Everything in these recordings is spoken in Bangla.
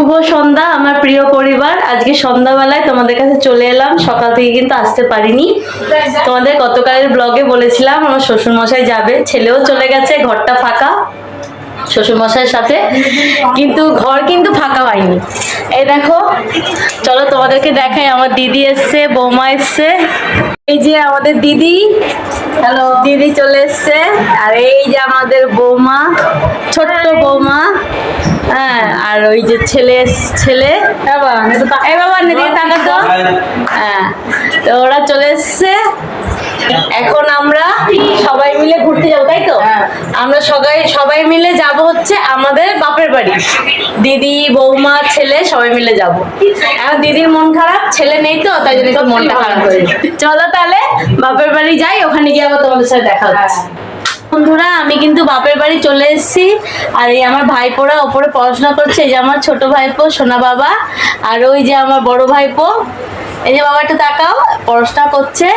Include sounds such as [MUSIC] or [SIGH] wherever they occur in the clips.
শুভ সন্ধ্যা, আমার প্রিয় পরিবার। আজকে সন্ধ্যাবেলায় তোমাদের কাছে চলে এলাম। সকাল থেকে কিন্তু আসতে পারিনি। তোমাদের গতকালের ব্লগে বলেছিলাম, আমার শ্বশুর মশাই যাবে। ছেলেও চলে গেছে, ঘরটা ফাঁকা শ্বশুর মশাইয়ের সাথে। কিন্তু ঘর কিন্তু ফাঁকা হয়নি। এই দেখো, চলো তোমাদেরকে দেখাই, আমার দিদি এসছে, বৌমা এসছে। এই যে আমাদের দিদি। হ্যালো দিদি চলে এসছে। আর এই যে আমাদের বৌমা, ছোট্ট বৌমা। হ্যাঁ আর ওই যে ছেলে ছেলে এই বাবা দিদি টাকা তো। হ্যাঁ তো ওরা চলে এসছে। এখন আমরা সবাই মিলে ঘুরতে যাব তাই তো? আমরা সবাই সবাই মিলে যাব হচ্ছে আমাদের বাপের বাড়ি। দিদি বৌমা ছেলে সবাই মিলে যাব। এখন দিদির মন খারাপ ছেলে নেই তো তাই জন্য মনটা খারাপ হয়ে যায়। চলো তাহলে বাপের বাড়ি যাই ওখানে গিয়ে আবার তোমাদের সাথে দেখা হচ্ছে। বন্ধুরা আমি কিন্তু বাপের বাড়ি চলে এসেছি। আর এই আমার ভাইপোরা ওপরে পড়াশোনা করছে। এই যে আমার ছোট ভাইপো সোনা বাবা। আর ওই যে আমার বড় ভাইপো। এই যে বাবা একটু তাকাও পড়াশোনা করছে।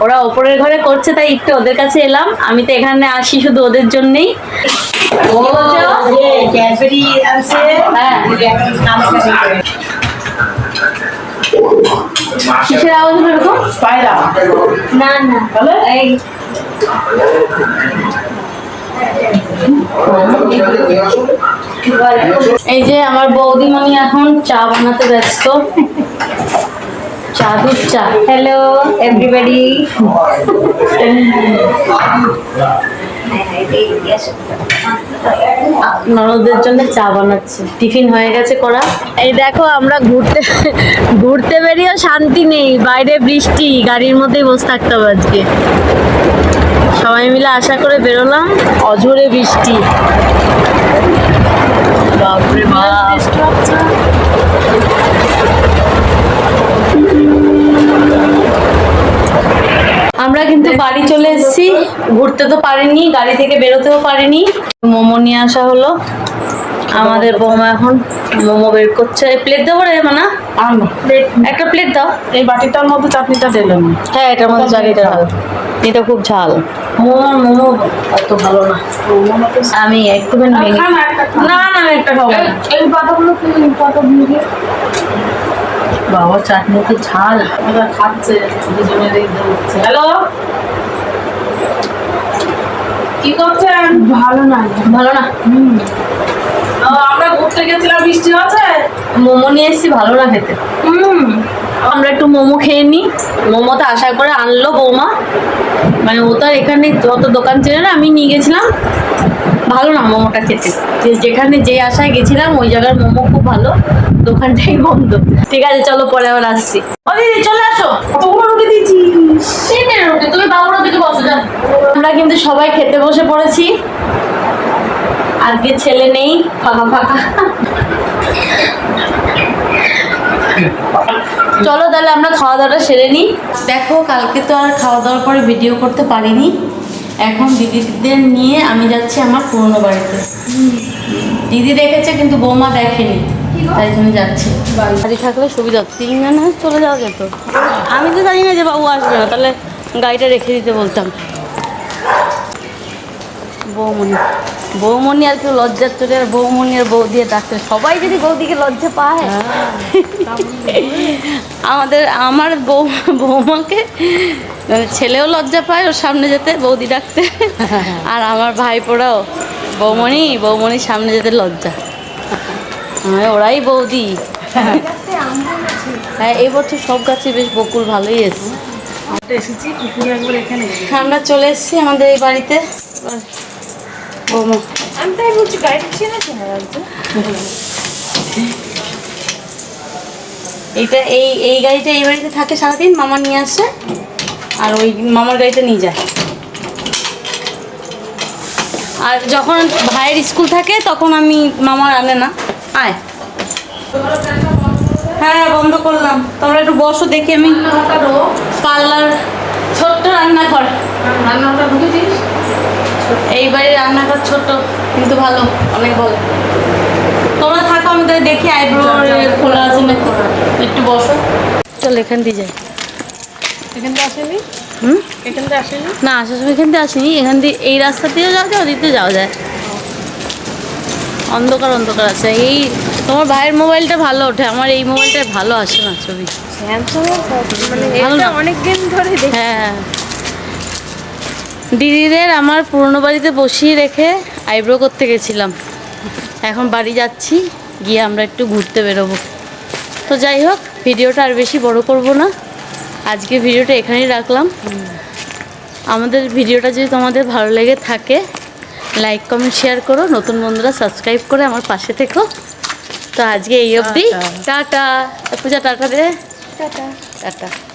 ওরা ওপরের ঘরে করছে তাই একটু ওদের কাছে এলাম। আমি তো এখানে আসি শুধু ওদের জন্যই। হ্যাঁ। কিসের আওয়াজ এরকম? না না। এই এই যে আমার বৌদিমণি এখন চা বানাতে ব্যস্ত। চা দুধ চা। হ্যালো এভরিবডি [LAUGHS] ননদের জন্য চা বানাচ্ছে। টিফিন হয়ে গেছে করা। এই দেখো আমরা ঘুরতে ঘুরতে বেরিয়েও শান্তি নেই। বাইরে বৃষ্টি গাড়ির মধ্যেই বসে থাকতে হবে আজকে। সবাই মিলে আশা করে বেরোলাম অঝোরে বৃষ্টি। বাপরে বাপ। আমরা কিন্তু বাড়ি চলে ঘুরতে তো পারিনি গাড়ি থেকে বেরোতেও পারিনি। মোমো নিয়ে আসা হলো। আমাদের বৌমা এখন মোমো বের করছে। প্লেট দেবো রে মানা? একটা প্লেট দাও। এই বাটিটার মধ্যে চাটনিটা দিলেন হ্যাঁ এটার মধ্যে ঝাল এটা খুব ঝাল। মোমো মোমো এত ভালো না। আমি ভেঙে না না আমি একটা খাব। এই পাতাগুলো কি পাতা বাবা চাটনি তো ঝাল খাচ্ছে দুজনে দেখতে হ্যালো? কি করছেন? ভালো না। ভালো না? আমরা ঘুরতে গেছিলাম বৃষ্টি আছে মোমো নিয়ে এসেছি ভালো না খেতে। হুম। আমরা একটু মোমো খেয়ে নিই। মোমো তো আশা করে আনলো বৌমা। মানে ও তো আর এখানে যত দোকান ছিল না আমি নিয়ে গেছিলাম। ভালো না মোমোটা খেতে। যেখানে যে আশায় গেছিলাম ওই জায়গার মোমো খুব ভালো। দোকানটাই বন্ধ। ঠিক আছে চলো পরে আবার আসছি। ও দিদি চলে আসো। কতগুলো রুটি কিন্তু সবাই খেতে বসে পড়েছি। আজকে ছেলে নেই, ফাঁকা ফাঁকা। চলো তাহলে আমরা খাওয়া দাওয়াটা সেরে নিই দেখো, কালকে তো আর খাওয়া দাওয়ার পরে ভিডিও করতে পারিনি। এখন দিদিদের নিয়ে আমি যাচ্ছি আমার পুরনো বাড়িতে। দিদি দেখেছে, কিন্তু বৌমা দেখেনি। তাই জন্য যাচ্ছি। বাড়ি থাকলে সুবিধা। তিনজনে চলে যাওয়া যেত। আমি তো জানি না যে বাবু আসবে না, তাহলে গাড়িটা রেখে দিতে বলতাম। বৌমণি। বৌমণি আর কেউ লজ্জার চলে আর বৌমণি আর বৌ দিয়ে ডাকতে সবাই যদি বৌদিকে লজ্জা পায়। আমাদের আমার বৌ বৌমাকে মানে ছেলেও লজ্জা পায় ওর সামনে যেতে বৌদি ডাকতে। আর আমার ভাইপোরাও বৌমণি বৌমণির সামনে যেতে লজ্জা। হ্যাঁ ওরাই বৌদি। হ্যাঁ এবছর সব গাছে বেশ বকুল ভালোই এসছে। আমরা চলে এসেছি আমাদের এই বাড়িতে। বৌমা। আমি তাই বলছি গাড়িটা চেনা চেনা লাগছে। এইটা এই এই গাড়িটা এই বাড়িতে থাকে সারাদিন মামা নিয়ে আসে আর ওই মামার গাড়িটা নিয়ে যায়। আর যখন ভাইয়ের স্কুল থাকে তখন আমি মামার আনে না। আয়। হ্যাঁ বন্ধ করলাম। তোমরা একটু বসো দেখি আমি পার্লার ছোট্ট রান্নাঘর। রান্নাটা ঢুকেছিস এই বাড়ির রান্নাঘর ছোট কিন্তু ভালো অনেক ভালো। তোমরা থাকো আমি তাহলে দেখি আইব্রো খোলা আছে নাকি একটু বসো। চল এখান দিয়ে যাই। এখান থেকে আসেনি? হুম? এখান থেকে আসেনি? না আসার সময় এখান দিয়ে আসিনি। এখান দিয়ে এই রাস্তা দিয়েও যাওয়া যায় ওদিক দিয়ে যাওয়া যায়। অন্ধকার অন্ধকার আছে। এই তোমার ভাইয়ের মোবাইলটা ভালো ওঠে। আমার এই মোবাইলটায় ভালো আসে না ছবি। স্যামসাং মানে না। অনেক দিন ধরে হ্যাঁ। দিদিদের আমার পুরনো বাড়িতে বসিয়ে রেখে আইব্রো করতে গেছিলাম। এখন বাড়ি যাচ্ছি গিয়ে আমরা একটু ঘুরতে বেরোবো। তো যাই হোক ভিডিওটা আর বেশি বড় করব না। আজকে ভিডিওটা এখানেই রাখলাম। আমাদের ভিডিওটা যদি তোমাদের ভালো লেগে থাকে লাইক কমেন্ট শেয়ার করো। নতুন বন্ধুরা সাবস্ক্রাইব করে আমার পাশে থেকো। তো আজকে এই অবধি। টাটা। পূজা টাটা দে। টাটা। টাটা।